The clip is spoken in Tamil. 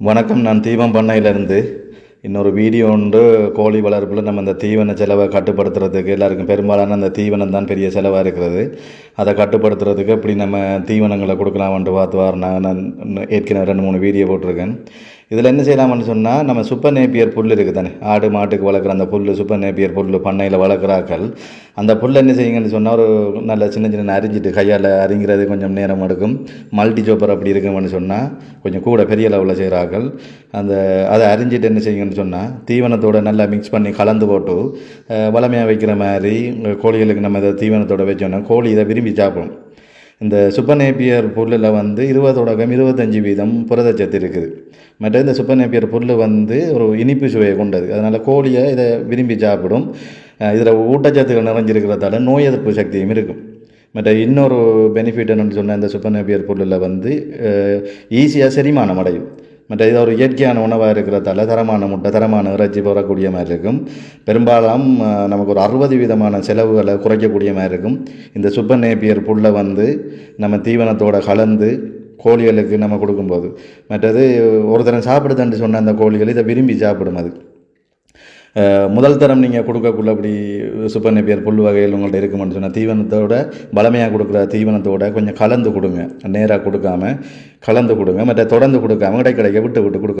வணக்கம். நான் தீபம் பண்ணையிலேருந்து. இன்னொரு வீடியோ உண்டு கோழி வளர்ப்பில் நம்ம இந்த தீவன செலவை கட்டுப்படுத்துறதுக்கு எல்லாருக்கும் பெரும்பாலான அந்த தீவனம் தான் பெரிய செலவாக இருக்கிறது. அதை கட்டுப்படுத்துறதுக்கு எப்படி நம்ம தீவனங்களை கொடுக்கலாம்ன்ட்டு பார்த்து வார நான் நான் ஏற்கனவே ரெண்டு மூணு வீடியோ போட்டிருக்கேன். இதில் என்ன செய்யலாம்னு சொன்னால் நம்ம சூப்பர் நேப்பியர் புல் இருக்குது தானே. ஆடு மாட்டுக்கு வளர்க்குற அந்த புல் சூப்பர் நேப்பியர் புல் பண்ணையில் வளர்க்குறாக்கள். அந்த புல் என்ன செய்யுங்கன்னு சொன்னால் ஒரு நல்ல சின்ன சின்ன அரிஞ்சிட்டு கையால் அரிங்கிறது கொஞ்சம் நேரம் எடுக்கும். மல்டி சோப்பர் அப்படி இருக்குன்னு சொன்னால் கொஞ்சம் கூட பெரிய லெவலில் செய்கிறார்கள் அந்த அதை அரிஞ்சிட்டு என்ன செய்யுங்கன்னு சொன்னால் தீவனத்தோட நல்லா மிக்ஸ் பண்ணி கலந்து போட்டு வளமையாக வைக்கிற மாதிரி கோழிகளுக்கு நம்ம இதை தீவனத்தோட வச்சோன்னா கோழி இதை விரும்பி சாப்பிடும். இந்த சுப்பநேப்பியர் நேப்பியர் வந்து இருபது தொடக்கம் இருபத்தஞ்சி வீதம் புரதச்சத்து இருக்குது. மற்ற இந்த சுப்பநேப்பியர் நேப்பியர் வந்து ஒரு இனிப்பு சுவையை கொண்டது. அதனால் கோழியை இதை விரும்பி சாப்பிடும். இதில் ஊட்டச்சத்துக்கள் நிறைஞ்சிருக்கிறதால நோய் எதிர்ப்பு சக்தியும் இருக்கும். மற்ற இன்னொரு பெனிஃபிட் என்னென்னு சொன்னால் இந்த சுப்பநேப்பியர் நேப்பியர் வந்து ஈஸியாக செரிமானம் அடையும். மற்ற இது ஒரு இயற்கையான உணவாக இருக்கிறதால தரமான முட்டை தரமான இறைச்சி போடக்கூடிய மாதிரி இருக்கும். பெரும்பாலும் நமக்கு ஒரு அறுபது விதமான செலவுகளை குறைக்கக்கூடிய மாதிரி இருக்கும். இந்த சுப்பர் நேப்பியர் புல்லை வந்து நம்ம தீவனத்தோட கலந்து கோழிகளுக்கு நம்ம கொடுக்கும்போது. மற்றது ஒரு தரம் சாப்பிடுதுன்னு சொன்ன அந்த கோழிகள் இதை விரும்பி சாப்பிடும் அது. முதல் தரம் நீங்கள் கொடுக்கக்குள்ள அப்படி சூப்பர் நெப்பியர் புல் வகையில் உங்கள்கிட்ட இருக்குமென்னு சொன்னால் தீவனத்தோட பலமையாக கொடுக்குற தீவனத்தோட கொஞ்சம் கலந்து கொடுங்க நேராக கொடுக்காம கலந்து கொடுங்க மற்ற தொடர்ந்து கொடுக்காம கிடைக்க விட்டு விட்டு கொடுக்க